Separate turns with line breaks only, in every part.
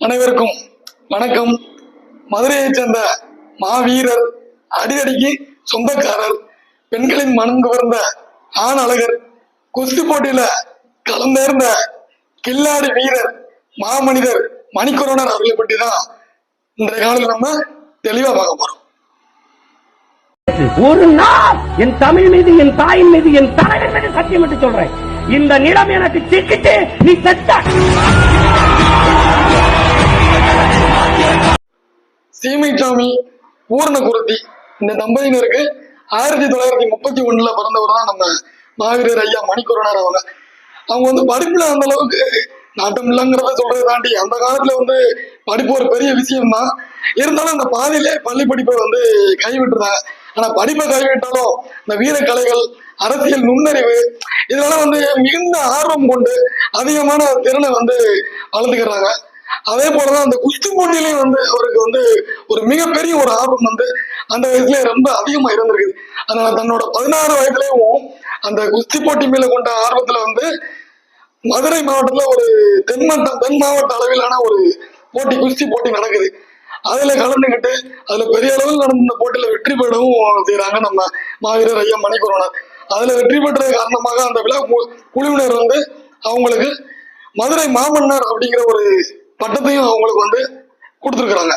அனைவருக்கும் வணக்கம். மதுரையைச் சேர்ந்த மாவீரர் அடியடிக்கு சொந்தக்காரர் பெண்களின் மனம் கவர்ந்த ஆண் அழகர் குஸ்தி போட்டியில கலந்தேர்ந்த கில்லாடி வீரர் மாமனிதர் மணிக்கொரோனர் அவர்களை பற்றி தான் இன்றைய காலையில் நம்ம தெளிவா பார்க்க போறோம்.
ஒரு நாள் என் தமிழ் மீது என் தாயின் மீது என் தலைவர் மீது சத்தியம் என்று சொல்றேன். இந்த நிலம் எனக்கு சிக்கிட்டு நீ செத்த
சீமைச்சாமி பூர்ணகுருத்தி இந்த தம்பதியினருக்கு ஆயிரத்தி தொள்ளாயிரத்தி முப்பத்தி ஒண்ணுல பிறந்தவர் தான் நம்ம மாவீரர் ஐயா மணிக்குறனார் அவங்க. அவங்க வந்து படிப்புல அந்த அளவுக்கு நாட்டம் இல்லைங்கிறத சொல்றது தாண்டி அந்த காலத்துல வந்து படிப்பு ஒரு பெரிய விஷயம் தான் இருந்தாலும் அந்த பாதையிலே பள்ளி படிப்பை வந்து கைவிட்டுருந்தாங்க. ஆனா படிப்பை கைவிட்டாலும் இந்த வீரக்கலைகள் அரசியல் நுண்ணறிவு இதெல்லாம் வந்து மிகுந்த ஆர்வம் கொண்டு அதிகமான திறனை வந்து வளர்த்துக்கிறாங்க அதே போலதான் அந்த குஸ்தி போட்டியிலையும் வந்து அவருக்கு வந்து ஒரு மிகப்பெரிய ஒரு ஆர்வம் வந்து அந்த வயசுல ரொம்ப அதிகமா இருந்திருக்குது. அதனால தன்னோட பதினாறு வயதுலயும் அந்த குஸ்தி போட்டி மேல கொண்ட ஆர்வத்துல வந்து மதுரை மாவட்டத்துல ஒரு தென் மாவட்ட தென் மாவட்ட அளவிலான ஒரு போட்டி குஸ்தி போட்டி நடக்குது. அதுல கலந்துக்கிட்டு அதுல பெரிய அளவில் நடந்த இந்த போட்டியில வெற்றி பெறவும் செய்யறாங்க நம்ம மாவீரர் ஐயா மணிக்குரோனர் அதுல வெற்றி பெற்றது காரணமாக அந்த விழா கு- குழுவினர் வந்து அவங்களுக்கு மதுரை மாமன்னர் அப்படிங்கிற ஒரு பட்டத்தையும் அவங்களுக்கு வந்து கொடுத்துருக்குறாங்க.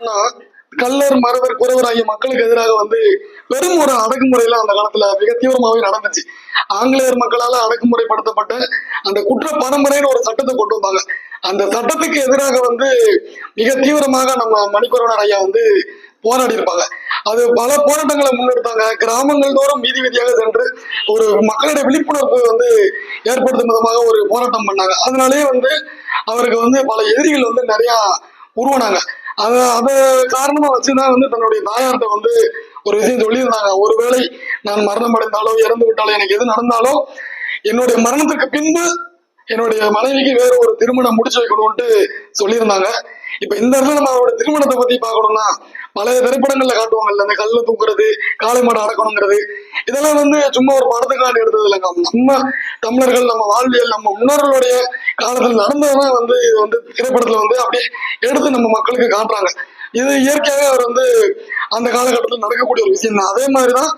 கல்லர் கள்ளர் மறவர் குறவர் ஆகிய மக்களுக்கு எதிராக வந்து வெறும் ஒரு அடக்குமுறையில அந்த காலத்துல மிக தீவிரமாகவே நடந்துச்சு. ஆங்கிலேயர் மக்களால அடக்குமுறைப்படுத்தப்பட்ட அந்த குற்ற பரம்பரைன்னு ஒரு சட்டத்தை கொண்டு வந்தாங்க. அந்த சட்டத்துக்கு எதிராக வந்து மிக தீவிரமாக நம்ம மணிக்குறவனர் ஐயா வந்து போராடி இருப்பாங்க அது பல போராட்டங்களை முன்னெடுத்தாங்க. கிராமங்கள் தோறும் வீதி வீதியாக சென்று ஒரு மக்களுடைய விழிப்புணர்வு வந்து ஏற்படுத்தும் விதமாக ஒரு போராட்டம் பண்ணாங்க. அதனாலேயே வந்து அவருக்கு வந்து பல எதிரிகள் வந்து நிறைய உருவானாங்க. அத அத காரணமா வச்சுதான் வந்து தன்னுடைய தாயார்கிட்ட வந்து ஒரு விஷயம் சொல்லியிருந்தாங்க. ஒருவேளை நான் மரணம் அடைந்தாலோ இறந்து விட்டாலோ எனக்கு எது நடந்தாலோ என்னுடைய மரணத்துக்கு பின்பு என்னுடைய மனைவிக்கு வேற ஒரு திருமணம் முடிச்சு வைக்கணும்ட்டு சொல்லியிருந்தாங்க. இப்ப இந்த இடத்துல நம்ம அவரோட திருமணத்தை பத்தி பார்க்கணும்னா பழைய திரைப்படங்கள்ல காட்டுவாங்கல்ல அந்த கல்ல தூக்குறது காளை மாடு அடக்கணுங்கிறது. இதெல்லாம் வந்து சும்மா ஒரு படத்துக்காண்டி எடுத்தது இல்லைங்க நம்ம தமிழர்கள் நம்ம வாழ்வியல் நம்ம முன்னோர்களுடைய காலத்தில் நடந்ததெல்லாம் வந்து இது வந்து திரைப்படத்துல வந்து அப்படியே எடுத்து நம்ம மக்களுக்கு காட்டுறாங்க. இது இயற்கையாகவே அவர் வந்து அந்த காலகட்டத்தில் நடக்கக்கூடிய ஒரு விஷயம் தான் அதே மாதிரிதான்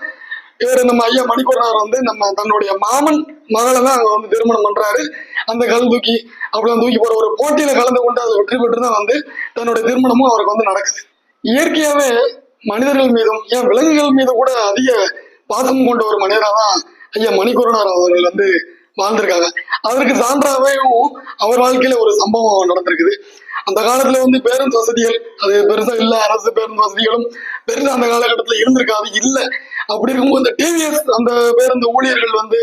இவர் நம்ம ஐயா மணிக்கூடனார் வந்து நம்ம தன்னுடைய மாமன் மகளை தான் அங்க வந்து திருமணம் பண்றாரு. அந்த கல் தூக்கி அப்படிலாம் தூக்கி போற ஒரு போட்டியில கலந்து கொண்டு அதை வெற்றி பெற்று தான் வந்து தன்னுடைய திருமணமும் அவருக்கு வந்து நடக்குது. இயற்கையாவே மனிதர்கள் மீதும் ஏன் விலங்குகள் மீது கூட அதிக பாசம் கொண்ட ஒரு மனிதராக தான் ஐயா மணிக்கூரனார் அவர்கள் வந்து வாழ்ந்திருக்காங்க. அதற்கு சான்றாகவும் அவர் வாழ்க்கையில ஒரு சம்பவம் நடந்திருக்குது. அந்த காலத்துல வந்து பேருந்து வசதிகள் அது பெருசா இல்ல அரசு பேருந்து வசதிகளும் பெருசா அந்த காலகட்டத்துல இருந்திருக்காது இல்ல. அப்படி இருக்கும்போது இந்த டிவிஎஸ் அந்த பேருந்து ஊழியர்கள் வந்து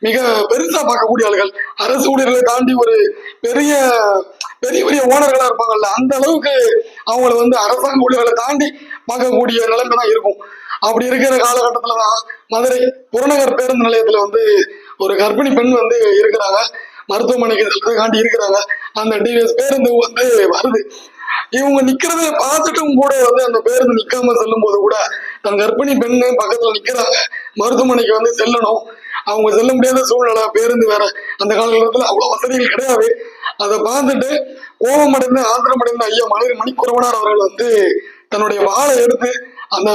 மிக பெருசா பார்க்கக்கூடிய ஆளுகள். அரசு ஊழியர்களை தாண்டி ஒரு பெரிய பெரிய பெரிய ஓனர்களா இருப்பாங்கல்ல அந்த அளவுக்கு அவங்கள வந்து அரசாங்க ஊழியர்களை தாண்டி பார்க்கக்கூடிய நிலைமை தான் இருக்கும். அப்படி இருக்கிற காலகட்டத்துல தான் மதுரை புறநகர் பேருந்து நிலையத்துல வந்து ஒரு கர்ப்பிணி பெண் வந்து இருக்கிறாங்க. மருத்துவமனைக்கு செல்றதுக்காண்டி இருக்கிறாங்க. அந்த டிவிஎஸ் பேருந்து வந்து வருது. இவங்க நிக்கிறத பார்த்துட்டும் கூட வந்து அந்த பேருந்து நிக்காம செல்லும் போது கூட தன் கர்ப்பிணி பெண்ணு பக்கத்துல நிக்கிறாங்க. மருத்துவமனைக்கு வந்து செல்லணும். அவங்க செல்ல முடியாத சூழ்நிலை பேருந்து வேற அந்த காலகட்டத்துல அவ்வளவு வசதிகள் கிடையாது. அதை பார்த்துட்டு கோபமடைந்து ஆத்திரமடைந்த ஐயா மணி மணிக்குறவனார் அவர்கள் வந்து தன்னுடைய வாழை எடுத்து அந்த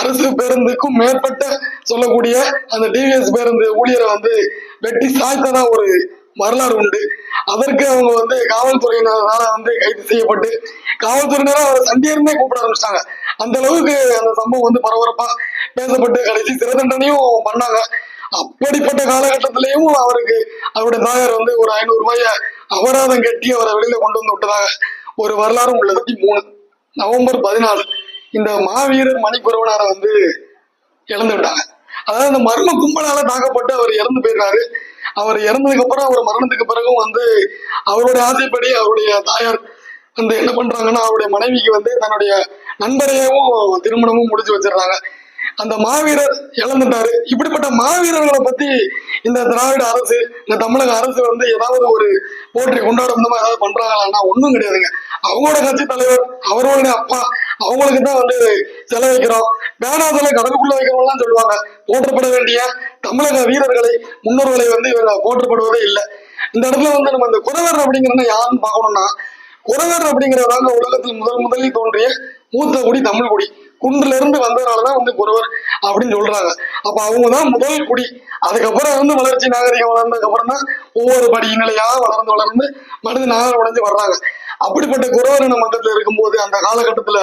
அரசு பேருந்துக்கும் மேற்பட்ட சொல்லக்கூடிய அந்த டிவிஎஸ் பேருந்து ஊழியரை வந்து வெட்டி சாய்த்ததா ஒரு வரலாறு உண்டு. அதற்கு அவங்க வந்து காவல்துறையினரால வந்து கைது செய்யப்பட்டு காவல்துறையினரும் அவரை சண்டியர்னே கூப்பிட ஆரம்பிச்சிட்டாங்க. அந்த அளவுக்கு அந்த சம்பவம் வந்து பரபரப்பா பேசப்பட்டு கடைசி சிறை தண்டனையும் பண்ணாங்க. அப்படிப்பட்ட காலகட்டத்திலையும் அவருக்கு அவருடைய தாயார் வந்து ஒரு ஐநூறு ரூபாய அபராதம் கட்டி அவரை வெளியில கொண்டு வந்து விட்டதாக ஒரு வரலாறும் உள்ளது. மூணு நவம்பர் பதினாலு இந்த மாவீரர் மணிக்குறவனாரை வந்து இழந்து விட்டாங்க. அதாவது அந்த மர்ம கும்பலால தாக்கப்பட்டு அவர் இறந்து போயிடுறாரு அவர் இறந்ததுக்கு அப்புறம் அவர் மரணத்துக்கு பிறகும் வந்து அவருடைய ஆசைப்படி அவருடைய தாயார் வந்து என்ன பண்றாங்கன்னா அவருடைய மனைவிக்கு வந்து தன்னுடைய நண்பரையும் திருமணமும் முடிச்சு வச்சிடுறாங்க. அந்த மாவீரர் இழந்துட்டாரு இப்படிப்பட்ட மாவீரர்களை பத்தி இந்த திராவிட அரசு இந்த தமிழக அரசு வந்து ஏதாவது ஒரு போற்றி கொண்டாடும் விதமா ஏதாவது பண்றாங்களான்னா ஒண்ணும் கிடையாதுங்க. அவங்களோட கட்சி தலைவர் அவர்களுடைய அப்பா அவங்களுக்கு தான் வந்து செலவைக்கிறோம் பேனாதல கடலுக்குள்ள வைக்கிறவங்களாம் சொல்லுவாங்க. போற்றப்பட வேண்டிய தமிழக வீரர்களை முன்னோர்களை வந்து இவங்க போற்றப்படுவதே இல்லை. இந்த இடத்துல வந்து நம்ம இந்த குறவர் அப்படிங்கிறத யாருன்னு பார்க்கணும்னா குறவர் அப்படிங்கிறதாங்க உலகத்தில் முதல் முதலில் தோன்றிய மூத்த குடி தமிழ் குடி. குன்றுல இருந்து வந்ததுனாலதான் வந்து குறவர் அப்படின்னு சொல்றாங்க. அப்ப அவங்க தான் முதல் குடி. அதுக்கப்புறம் வந்து வளர்ச்சி நாகரிகம் வளர்ந்ததுக்கு அப்புறம் தான் ஒவ்வொரு படி நிலையா வளர்ந்து வளர்ந்து மனித நாகரம் உடைஞ்சு வர்றாங்க. அப்படிப்பட்ட குறவர் இன மன்றத்துல இருக்கும்போது அந்த காலகட்டத்துல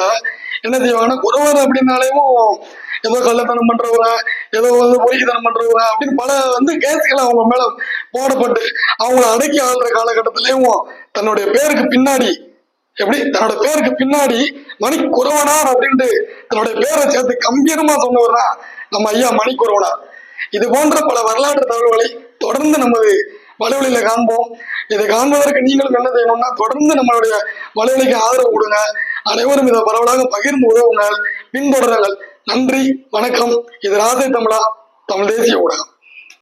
என்ன செய்வாங்கன்னா குறவர் அப்படின்னாலேயும் ஏதோ கள்ளத்தனம் பண்றவங்க ஏதோ வந்து பொறிக்குத்தனம் பண்றவங்க அப்படின்னு பல வந்து கேஸ்கள் அவங்க மேல போடப்பட்டு அவங்களை அடக்கி ஆள்ற காலகட்டத்திலயும் தன்னுடைய பேருக்கு பின்னாடி எப்படி? தன்னோட பேருக்கு பின்னாடி மணி குறவனார் அப்படின்ட்டு தன்னுடைய பேரை சேர்த்து கம்பீரமா சொன்னவர் தான் நம்ம ஐயா மணி குறவனார் இது போன்ற பல வரலாற்று தகவல்களை தொடர்ந்து நமது வலைவலியில காண்போம். இதை காண்பதற்கு நீங்களும் என்ன செய்யணும்னா தொடர்ந்து நம்மளுடைய வலைவலிக்கு ஆதரவு கொடுங்க. அனைவரும் இதை பரவலாக பகிர்ந்து உதவுங்கள் பின்தொடருங்கள். நன்றி வணக்கம். இது ராஜை தமிழா தமிழ் தேசிய ஊடகம்.